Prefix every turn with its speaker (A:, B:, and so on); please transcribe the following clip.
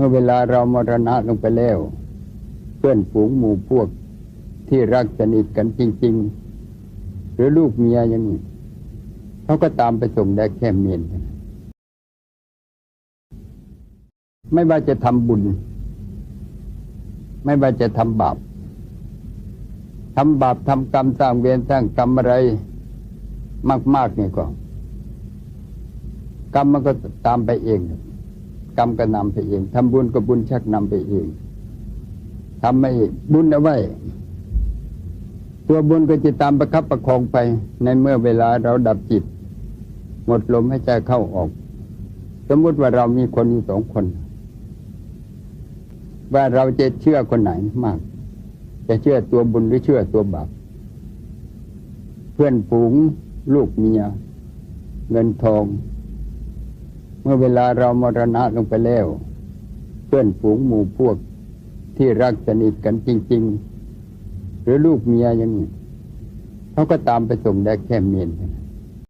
A: มื่อเวลาเรามรณะลงไปแล้ว เพื่อนฝูงหมู่พวกที่รักสนิทกันจริง ๆ หรือลูกเมียอย่างนี้เขาก็ตามไปส่งได้แค่เมียนไม่ว่าจะทำบุญ ไม่ว่าจะทำบาปทำบาปทำกรรมสร้างเวรสร้างกรรมอะไร มาก ๆ นี่ก็ กรรมมันก็ตามไปเอง กรรมก็นำไปเองทำบุญก็บุญชักนำไปเองทำไม่บุญเอาไว้ ตัวบุญก็จะตามประคับประคองไป ในเมื่อเวลาเราดับจิต หมดลมให้ใจเข้าออก สมมติว่าเรามีคนอยู่สองคน ว่าเราจะเชื่อคนไหนมาก จะเชื่อตัวบุญหรือเชื่อตัวบาปเพื่อนฝูง ลูกเมียเงินทอง มื่อเวลาเรามรณะลงไปแล้ว เพื่อนฝูงหมู่พวกที่รักสนิทกันจริง ๆ หรือลูกเมียอย่างนี้เขาก็ตามไปส่งได้แค่เมียนเท่านั้น